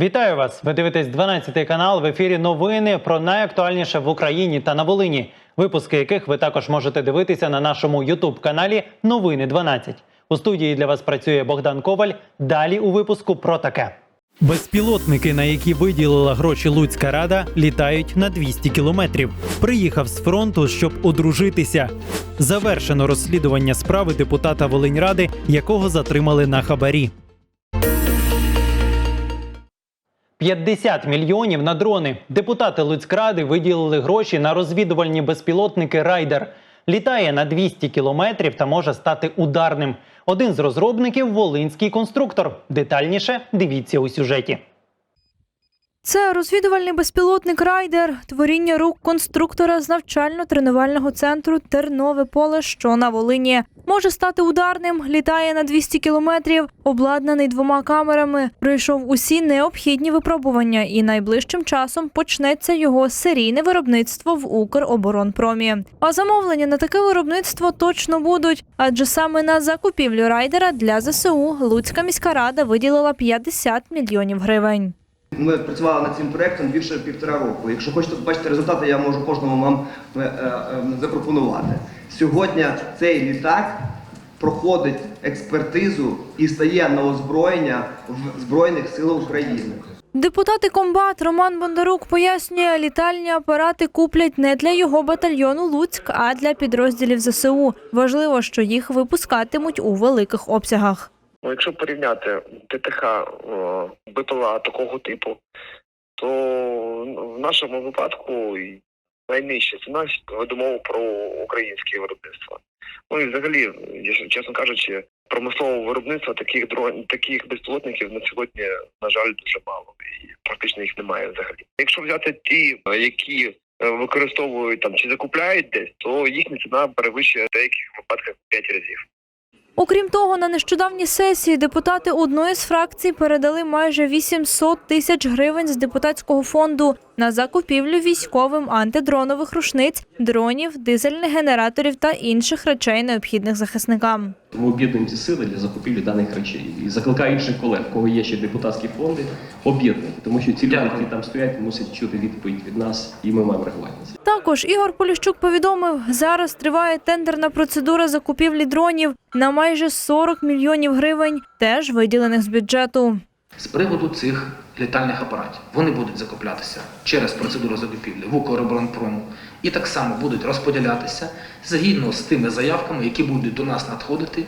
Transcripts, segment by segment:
Вітаю вас! Ви дивитесь 12 канал в ефірі. Новини про найактуальніше в Україні та на Волині. Випуски яких ви також можете дивитися на нашому Ютуб каналі Новини 12. У студії для вас працює Богдан Коваль. Далі у випуску про таке. Безпілотники, на які виділила гроші Луцька рада, літають на 200 кілометрів. Приїхав з фронту, щоб одружитися. Завершено розслідування справи депутата Волиньради, якого затримали на хабарі. 50 мільйонів на дрони. Депутати Луцькради виділили гроші на розвідувальні безпілотники Райдер. Літає на 200 кілометрів та може стати ударним. Один з розробників волинський конструктор. Детальніше дивіться у сюжеті. Це розвідувальний безпілотник Райдер, творіння рук конструктора з навчально-тренувального центру Тернове поле, що на Волині. Може стати ударним, літає на 200 кілометрів, обладнаний двома камерами. Пройшов усі необхідні випробування, і найближчим часом почнеться його серійне виробництво в Укроборонпромі. А замовлення на таке виробництво точно будуть, адже саме на закупівлю райдера для ЗСУ Луцька міська рада виділила 50 мільйонів гривень. Ми працювали над цим проектом більше півтора року. Якщо хочете побачити результати, я можу кожному вам е, е, запропонувати. Сьогодні цей літак проходить експертизу і стає на озброєння в Збройних силах України. Депутати комбат Роман Бондарук пояснює, літальні апарати куплять не для його батальйону Луцьк, а для підрозділів ЗСУ. Важливо, що їх випускатимуть у великих обсягах. Ну, якщо порівняти ТТХ БПЛА такого типу, то ну, в нашому випадку найнижча ціна веде мову про українське виробництво. Ну і взагалі, чесно кажучи, промислового виробництва таких дрон таких безпілотників на сьогодні, на жаль, дуже мало і практично їх немає взагалі. Якщо взяти ті, е, які е, використовують там чи закупляють десь, то їхня ціна перевищує в деяких випадках в 5 разів. Окрім того, на нещодавній сесії депутати одної з фракцій передали майже 800 тисяч гривень з депутатського фонду на закупівлю військовим антидронових рушниць, дронів, дизельних генераторів та інших речей, необхідних захисникам. Ми об'єднуємо ці сили для закупівлі даних речей. І закликаю інших колег, кого є ще депутатські фонди, об'єднуйте, тому що ці люди, які там стоять, мусять чути відповідь від нас, і ми маємо реагувати на це. Також Ігор Поліщук повідомив, зараз триває тендерна процедура закупівлі дронів на майже 40 мільйонів гривень, теж виділених з бюджету. З приводу цих літальних апаратів. Вони будуть закуплятися через процедуру закупівлі в Укроборонпрому і так само будуть розподілятися згідно з тими заявками, які будуть до нас надходити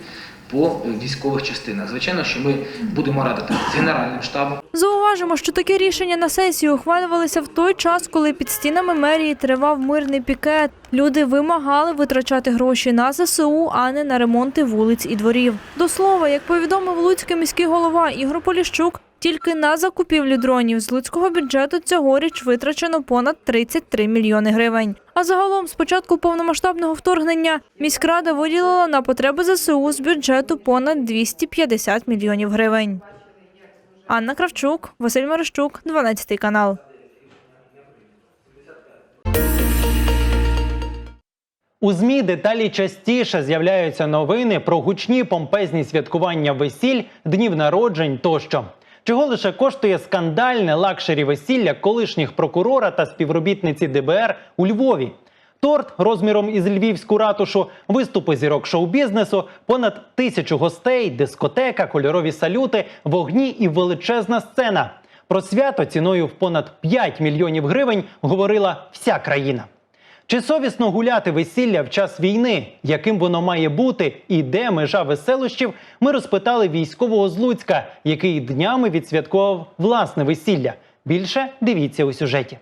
по е, військових частинах. Звичайно, що ми будемо радити з генеральним штабом. Зауважимо, що таке рішення на сесії ухвалювалися в той час, коли під стінами мерії тривав мирний пікет. Люди вимагали витрачати гроші на ЗСУ, а не на ремонти вулиць і дворів. До слова, як повідомив луцький міський голова Ігор Поліщук, тільки на закупівлю дронів з луцького бюджету цьогоріч витрачено понад 33 мільйони гривень. А загалом, з початку повномасштабного вторгнення, міськрада виділила на потреби ЗСУ з бюджету понад 250 мільйонів гривень. Анна Кравчук, Василь Марищук, 12 канал. У змі деталі частіше з'являються новини про гучні помпезні святкування весіль, днів народжень тощо. Чого лише коштує скандальне лакшері весілля колишніх прокурора та співробітниці ДБР у Львові. Торт розміром із львівську ратушу, виступи зірок шоу-бізнесу, понад тисячу гостей, дискотека, кольорові салюти, вогні і величезна сцена. Про свято ціною в понад 5 мільйонів гривень говорила вся країна. Чи совісно гуляти весілля в час війни? Яким воно має бути і де межа веселощів? Ми розпитали військового з Луцька, який днями відсвяткував власне весілля. Більше дивіться у сюжеті.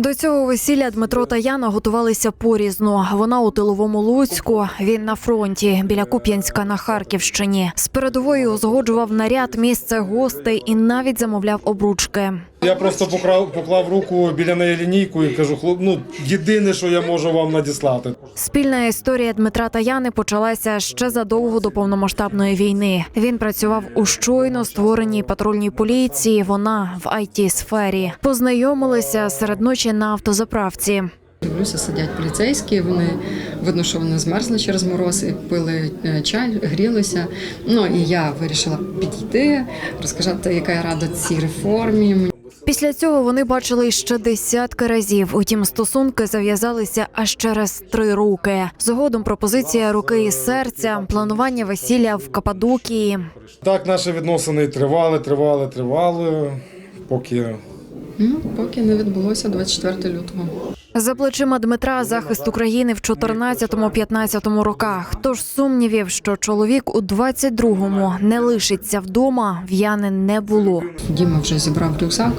До цього весілля Дмитро та Яна готувалися порізно. Вона у тиловому Луцьку, він на фронті біля Куп'янська на Харківщині. З передової узгоджував наряд місце гостей і навіть замовляв обручки. Я просто поклав, поклав руку біля неї лінійку і кажу, хлоп, ну єдине, що я можу вам надіслати. Спільна історія Дмитра та Яни почалася ще задовго до повномасштабної війни. Він працював у щойно створеній патрульній поліції. Вона в it сфері Познайомилися серед ночі на автозаправці. Дивлюся, сидять поліцейські. Вони видно, що вони змерзли через мороз і пили е, чай, грілися. Ну і я вирішила підійти, розказати, яка я рада цій реформі. Після цього вони бачили ще десятки разів. Утім, стосунки зав'язалися аж через три роки. Згодом пропозиція руки і серця, планування весілля в Кападокії. Так наші відносини тривали, тривали, тривали, поки Ну, поки не відбулося 24 лютого. За плечима Дмитра захист України в 14-15 роках. Тож сумнівів, що чоловік у 22-му не лишиться вдома, в Яни не було. Діма вже зібрав рюкзак,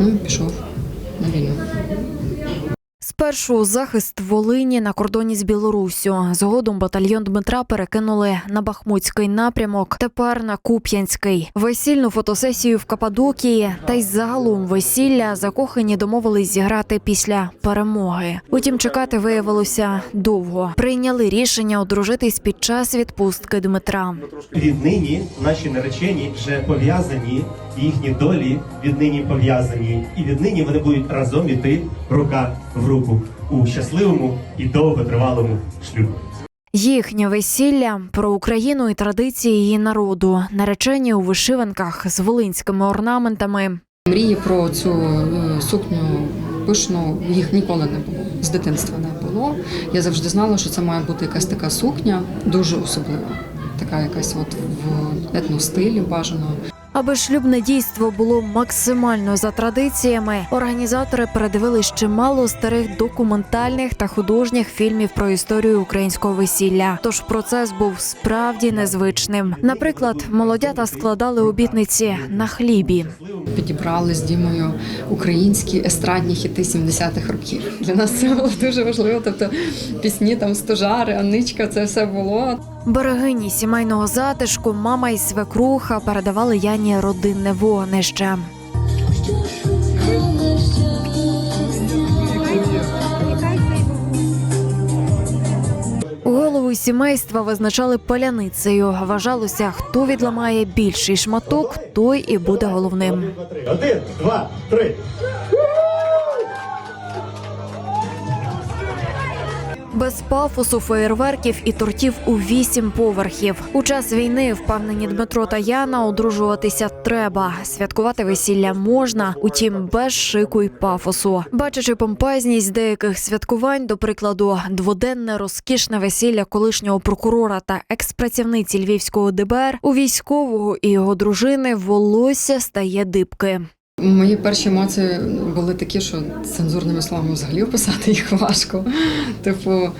ну і пішов на війну. Спершу захист Волині на кордоні з Білоруссю. Згодом батальйон Дмитра перекинули на Бахмутський напрямок, тепер на Куп'янський. Весільну фотосесію в Кападокії та й загалом весілля закохані домовились зіграти після перемоги. Утім, чекати виявилося довго. Прийняли рішення одружитись під час відпустки Дмитра. Віднині наші наречені вже пов'язані, їхні долі віднині пов'язані, і віднині вони будуть разом іти рука в руку у щасливому і довготривалому шлюбі. Їхнє весілля про Україну і традиції її народу, наречені у вишиванках з волинськими орнаментами. Мрії про цю е, сукню пишну їх ніколи не було. З дитинства не було. Я завжди знала, що це має бути якась така сукня, дуже особлива. Така якась от в етностилі бажано. Аби шлюбне дійство було максимально за традиціями, організатори передивили чимало старих документальних та художніх фільмів про історію українського весілля. Тож процес був справді незвичним. Наприклад, молодята складали обітниці на хлібі. Підібрали з Дімою українські естрадні хіти 70-х років. Для нас це було дуже важливо. Тобто пісні там стожари, Аничка, це все було. Берегині сімейного затишку мама і свекруха передавали Яні родинне вогнище. Голову сімейства визначали паляницею. Вважалося, хто відламає більший шматок, той і буде головним. Один, два, три. Без пафосу, феєрверків і тортів у вісім поверхів. У час війни впевнені Дмитро та Яна одружуватися треба. Святкувати весілля можна, утім без шику й пафосу. Бачачи помпезність деяких святкувань, до прикладу, дводенне розкішне весілля колишнього прокурора та експрацівниці львівського ДБР, у військового і його дружини волосся стає дибки. Мої перші емоції були такі, що цензурними словами взагалі описати їх важко. Типу, е,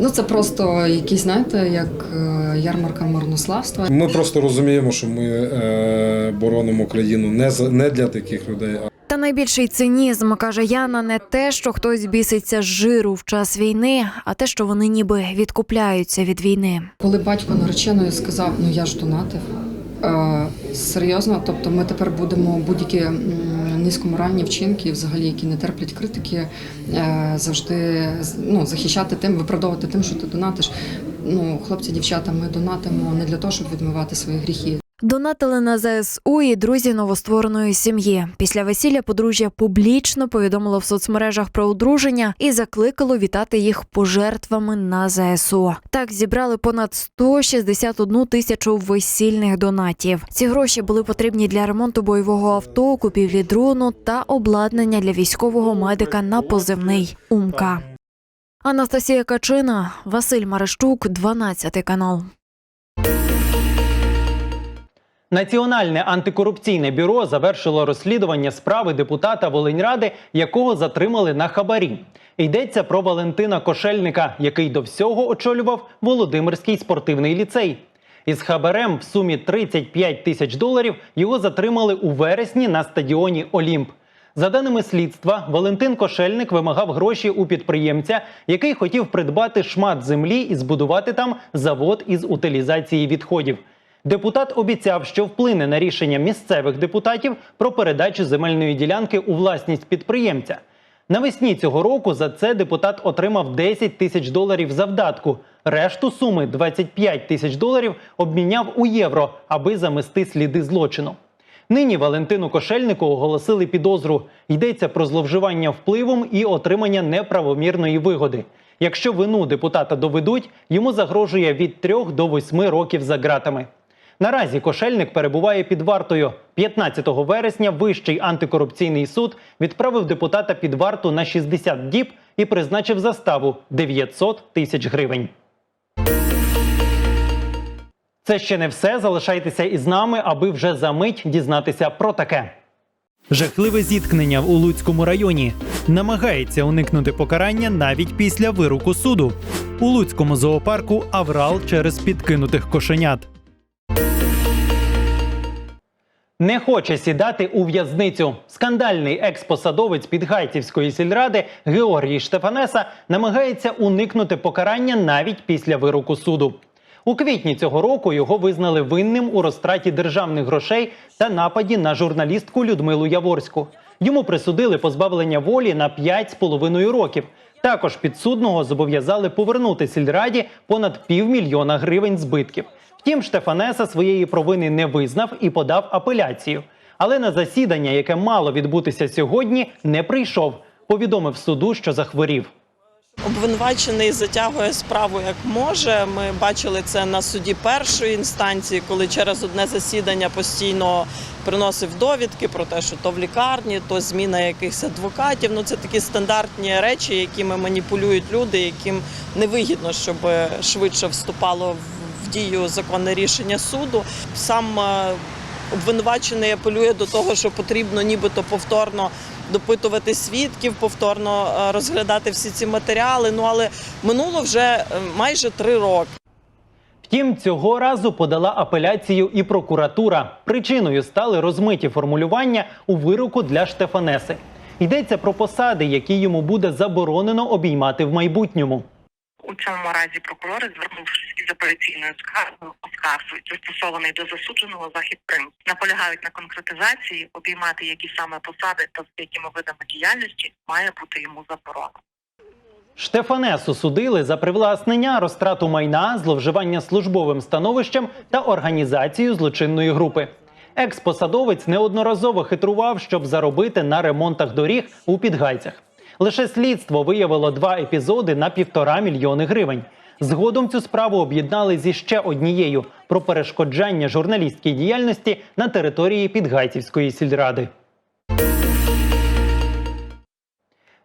ну це просто якісь, знаєте, як е, ярмарка марнославства. ми просто розуміємо, що ми е, боронимо країну не за не для таких людей, Та найбільший цинізм, каже Яна, не те, що хтось біситься з жиру в час війни, а те, що вони ніби відкупляються від війни. Коли батько нареченої сказав, ну я ж донатив. Е, серйозно, тобто ми тепер будемо будь-які низькоморальні вчинки, взагалі, які не терплять критики, е, завжди ну, захищати тим, виправдовувати тим, що ти донатиш. Ну, хлопці, дівчата, ми донатимо не для того, щоб відмивати свої гріхи. Донатили на ЗСУ і друзі новоствореної сім'ї. Після весілля подружжя публічно повідомило в соцмережах про одруження і закликало вітати їх пожертвами на ЗСУ. Так зібрали понад 161 тисячу весільних донатів. Ці гроші були потрібні для ремонту бойового авто, купівлі дрону та обладнання для військового медика на позивний Умка. Анастасія Качина, Василь Марещук, 12 канал. Національне антикорупційне бюро завершило розслідування справи депутата Волиньради, якого затримали на хабарі. Йдеться про Валентина Кошельника, який до всього очолював Володимирський спортивний ліцей. Із хабарем в сумі 35 тисяч доларів його затримали у вересні на стадіоні Олімп. За даними слідства, Валентин Кошельник вимагав гроші у підприємця, який хотів придбати шмат землі і збудувати там завод із утилізації відходів. Депутат обіцяв, що вплине на рішення місцевих депутатів про передачу земельної ділянки у власність підприємця. Навесні цього року за це депутат отримав 10 тисяч доларів завдатку. Решту суми 25 тисяч доларів обміняв у євро, аби замести сліди злочину. Нині Валентину Кошельнику оголосили підозру. Йдеться про зловживання впливом і отримання неправомірної вигоди. Якщо вину депутата доведуть, йому загрожує від 3 до 8 років за ґратами. Наразі Кошельник перебуває під вартою. 15 вересня Вищий антикорупційний суд відправив депутата під варту на 60 діб і призначив заставу 900 тисяч гривень. Це ще не все. Залишайтеся із нами, аби вже за мить дізнатися про таке. Жахливе зіткнення у Луцькому районі намагається уникнути покарання навіть після вироку суду. У Луцькому зоопарку аврал через підкинутих кошенят. Не хоче сідати у в'язницю. Скандальний експосадовець Підгайцівської сільради Георгій Штефанеса намагається уникнути покарання навіть після вироку суду. У квітні цього року його визнали винним у розтраті державних грошей та нападі на журналістку Людмилу Яворську. Йому присудили позбавлення волі на 5,5 років. Також підсудного зобов'язали повернути сільраді понад півмільйона гривень збитків. Втім, Штефанеса своєї провини не визнав і подав апеляцію. Але на засідання, яке мало відбутися сьогодні, не прийшов. Повідомив суду, що захворів. Обвинувачений затягує справу як може. Ми бачили це на суді першої інстанції, коли через одне засідання постійно приносив довідки про те, що то в лікарні, то зміна якихось адвокатів. Ну це такі стандартні речі, якими маніпулюють люди, яким невигідно, щоб швидше вступало в дію законне рішення суду. Сам е, обвинувачений апелює до того, що потрібно нібито повторно допитувати свідків, повторно е, розглядати всі ці матеріали. Ну але минуло вже е, майже три роки. Втім, цього разу подала апеляцію і прокуратура. Причиною стали розмиті формулювання у вироку для Штефанеси. Йдеться про посади, які йому буде заборонено обіймати в майбутньому. У цьому разі прокурори, звернувшись із апеляційною скаргою, оскаржують застосований до засудженого захід принцип, наполягають на конкретизації, обіймати які саме посади та з якими видами діяльності має бути йому заборона. Штефанесу судили за привласнення, розтрату майна, зловживання службовим становищем та організацію злочинної групи. Експосадовець неодноразово хитрував, щоб заробити на ремонтах доріг у Підгайцях. Лише слідство виявило два епізоди на півтора мільйони гривень. Згодом цю справу об'єднали зі ще однією про перешкоджання журналістській діяльності на території Підгайцівської сільради.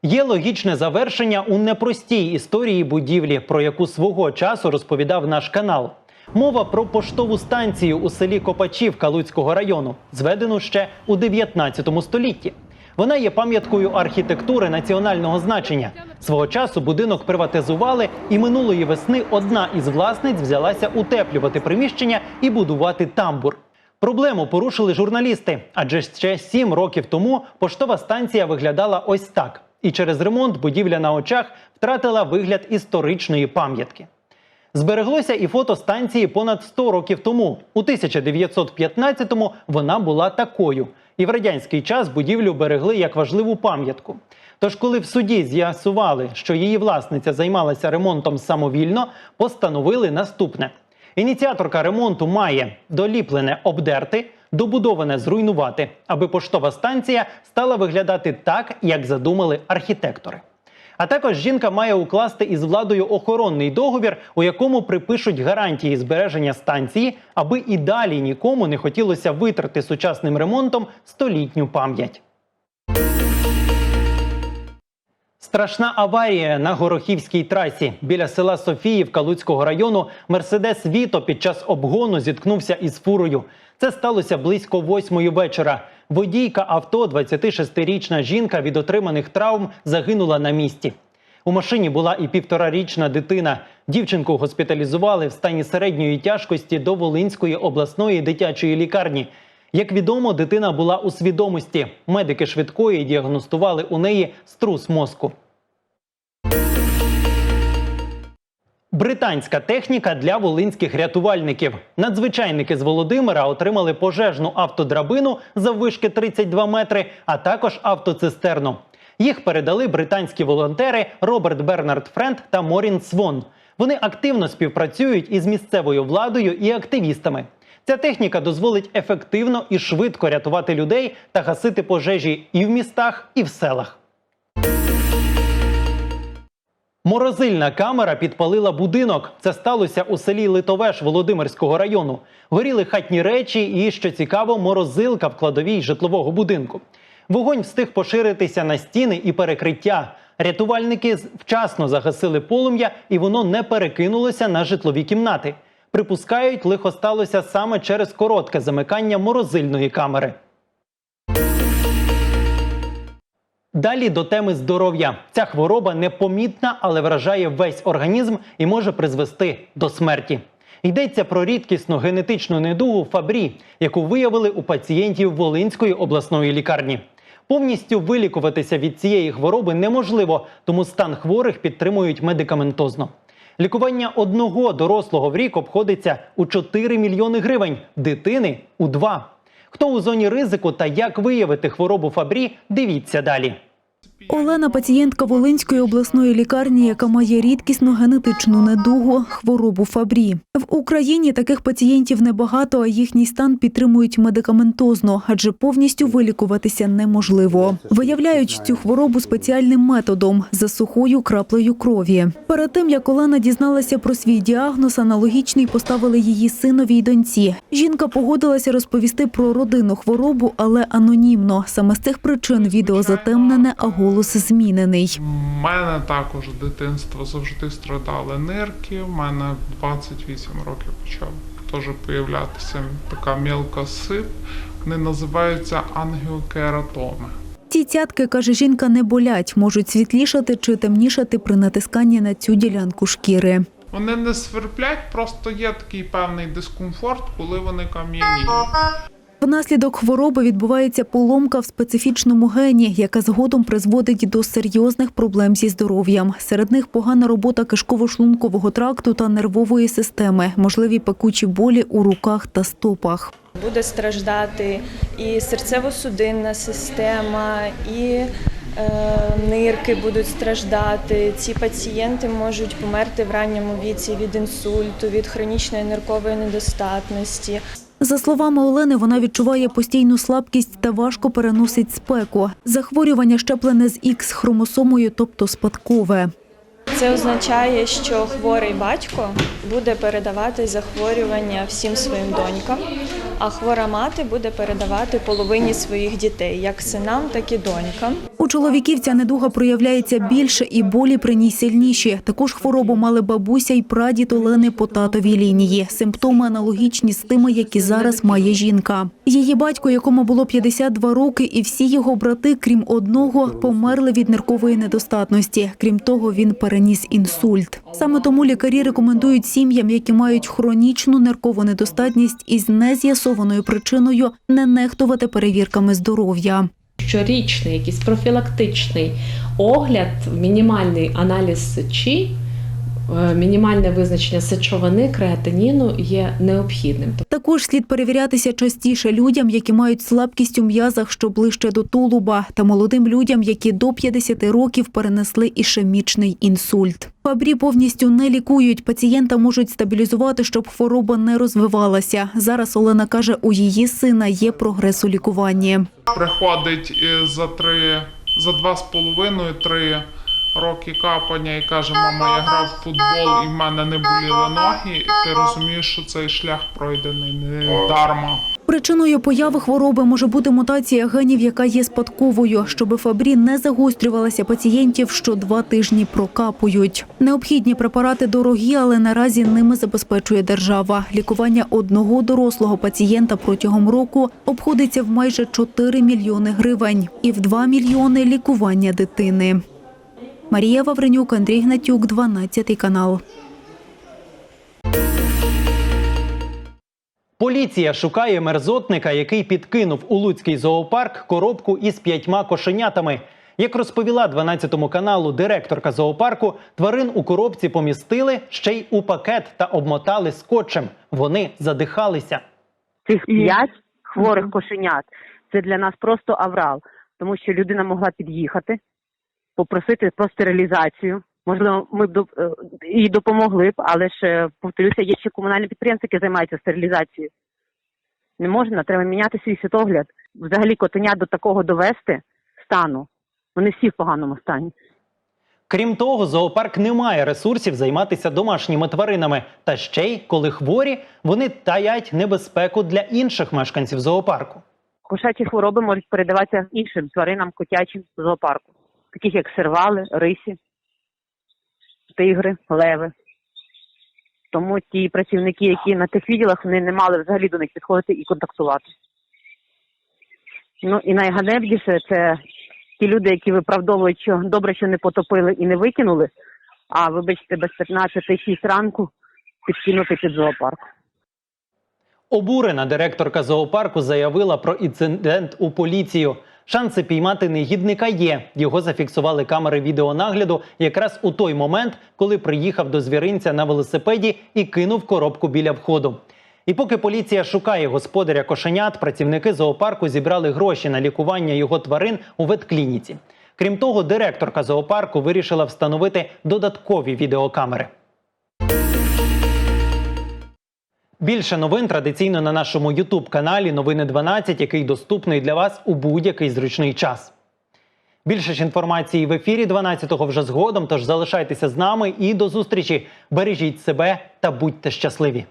Є логічне завершення у непростій історії будівлі, про яку свого часу розповідав наш канал. Мова про поштову станцію у селі Копачівка Луцького району, зведену ще у 19 столітті. Вона є пам'яткою архітектури національного значення. Свого часу будинок приватизували, і минулої весни одна із власниць взялася утеплювати приміщення і будувати тамбур. Проблему порушили журналісти, адже ще сім років тому поштова станція виглядала ось так. І через ремонт будівля на очах втратила вигляд історичної пам'ятки. Збереглося і фото станції понад 100 років тому. У 1915-му вона була такою. І в радянський час будівлю берегли як важливу пам'ятку. Тож, коли в суді з'ясували, що її власниця займалася ремонтом самовільно, постановили наступне: ініціаторка ремонту має доліплене обдерти, добудоване зруйнувати, аби поштова станція стала виглядати так, як задумали архітектори. А також жінка має укласти із владою охоронний договір, у якому припишуть гарантії збереження станції, аби і далі нікому не хотілося витрати сучасним ремонтом столітню пам'ять. Страшна аварія на Горохівській трасі біля села Софіївка Луцького району. Мерседес Віто під час обгону зіткнувся із фурою. Це сталося близько восьмої вечора. Водійка авто, 26-річна жінка від отриманих травм, загинула на місці. У машині була і півторарічна дитина. Дівчинку госпіталізували в стані середньої тяжкості до Волинської обласної дитячої лікарні. Як відомо, дитина була у свідомості. Медики швидкої діагностували у неї струс мозку. Британська техніка для волинських рятувальників. Надзвичайники з Володимира отримали пожежну автодрабину заввишки 32 метри, а також автоцистерну. Їх передали британські волонтери Роберт Бернард Френд та Морін Свон. Вони активно співпрацюють із місцевою владою і активістами. Ця техніка дозволить ефективно і швидко рятувати людей та гасити пожежі і в містах, і в селах. Морозильна камера підпалила будинок. Це сталося у селі Литовеш Володимирського району. Горіли хатні речі і, що цікаво, морозилка в кладовій житлового будинку. Вогонь встиг поширитися на стіни і перекриття. Рятувальники вчасно загасили полум'я, і воно не перекинулося на житлові кімнати. Припускають, лихо сталося саме через коротке замикання морозильної камери. Далі до теми здоров'я. Ця хвороба непомітна, але вражає весь організм і може призвести до смерті. Йдеться про рідкісну генетичну недугу Фабрі, яку виявили у пацієнтів Волинської обласної лікарні. Повністю вилікуватися від цієї хвороби неможливо, тому стан хворих підтримують медикаментозно. Лікування одного дорослого в рік обходиться у 4 мільйони гривень, дитини у 2. Хто у зоні ризику та як виявити хворобу Фабрі, дивіться далі. Олена пацієнтка Волинської обласної лікарні, яка має рідкісну генетичну недугу хворобу Фабрі. В Україні таких пацієнтів небагато, а їхній стан підтримують медикаментозно, адже повністю вилікуватися неможливо. Виявляють цю хворобу спеціальним методом за сухою краплею крові. Перед тим як Олена дізналася про свій діагноз, аналогічний поставили її синові й доньці. Жінка погодилася розповісти про родинну хворобу, але анонімно. Саме з цих причин відео затемнене, а голос змінений. У мене також дитинство завжди страдали нирки. У мене в 28 років почав теж появлятися така мілка сип. Вони називаються ангіокератоми. Ці цятки, каже жінка, не болять, можуть світлішати чи темнішати при натисканні на цю ділянку шкіри. Вони не сверблять, просто є такий певний дискомфорт, коли вони кам'яніють. Внаслідок хвороби відбувається поломка в специфічному гені, яка згодом призводить до серйозних проблем зі здоров'ям. Серед них погана робота кишково-шлункового тракту та нервової системи, можливі пекучі болі у руках та стопах. Буде страждати і серцево-судинна система, і е, нирки будуть страждати. Ці пацієнти можуть померти в ранньому віці від інсульту, від хронічної ниркової недостатності. За словами Олени, вона відчуває постійну слабкість та важко переносить спеку. Захворювання щеплене з ікс хромосомою, тобто спадкове. Це означає, що хворий батько буде передавати захворювання всім своїм донькам, а хвора мати буде передавати половині своїх дітей, як синам, так і донькам. У чоловіків ця недуга проявляється більше і болі при ній сильніші. Також хворобу мали бабуся і прадід Олени по татовій лінії. Симптоми аналогічні з тими, які зараз має жінка. Її батько, якому було 52 роки, і всі його брати, крім одного, померли від ниркової недостатності. Крім того, він переніс інсульт. Саме тому лікарі рекомендують сім'ям, які мають хронічну ниркову недостатність із нез'ясованою причиною, не нехтувати перевірками здоров'я. щорічний якийсь профілактичний огляд, мінімальний аналіз сечі, мінімальне визначення сечовини, креатиніну є необхідним. Також слід перевірятися частіше людям, які мають слабкість у м'язах, що ближче до тулуба, та молодим людям, які до 50 років перенесли ішемічний інсульт. Фабрі повністю не лікують. Пацієнта можуть стабілізувати, щоб хвороба не розвивалася. Зараз Олена каже, у її сина є прогрес у лікуванні. Приходить е, за три, за два з половиною три роки капання і каже, мама, я грав в футбол і в мене не боліли ноги. Ти розумієш, що цей шлях пройдений не дарма. Причиною появи хвороби може бути мутація генів, яка є спадковою. Щоби Фабрі не загострювалася, пацієнтів що два тижні прокапують. Необхідні препарати дорогі, але наразі ними забезпечує держава. Лікування одного дорослого пацієнта протягом року обходиться в майже 4 мільйони гривень і в 2 мільйони лікування дитини. Марія Вавренюк, Андрій Гнатюк, 12 канал. Поліція шукає мерзотника, який підкинув у Луцький зоопарк коробку із п'ятьма кошенятами. Як розповіла 12 каналу директорка зоопарку, тварин у коробці помістили ще й у пакет та обмотали скотчем. Вони задихалися. Цих п'ять хворих кошенят це для нас просто аврал, тому що людина могла під'їхати, попросити про стерилізацію. Можливо, ми б е, їй допомогли б, але ж повторюся, є ще комунальні підприємства, які займаються стерилізацією. Не можна, треба міняти свій світогляд. Взагалі котеня до такого довести стану. Вони всі в поганому стані. Крім того, зоопарк не має ресурсів займатися домашніми тваринами. Та ще й коли хворі, вони таять небезпеку для інших мешканців зоопарку. Кошачі хвороби можуть передаватися іншим тваринам котячим зоопарку, таких як сервали, рисі, тигри, леви. Тому ті працівники, які на тих відділах, вони не мали взагалі до них підходити і контактувати. Ну і найганебніше це ті люди, які виправдовують, що добре, що не потопили і не викинули, а вибачте, без 15-6 ранку підкинути під зоопарк. Обурена директорка зоопарку заявила про інцидент у поліцію. Шанси піймати негідника є. Його зафіксували камери відеонагляду якраз у той момент, коли приїхав до звіринця на велосипеді і кинув коробку біля входу. І поки поліція шукає господаря кошенят, працівники зоопарку зібрали гроші на лікування його тварин у ветклініці. Крім того, директорка зоопарку вирішила встановити додаткові відеокамери. Більше новин традиційно на нашому Ютуб каналі Новини 12, який доступний для вас у будь-який зручний час. Більше ж інформації в ефірі 12-го вже згодом. Тож залишайтеся з нами і до зустрічі. Бережіть себе та будьте щасливі.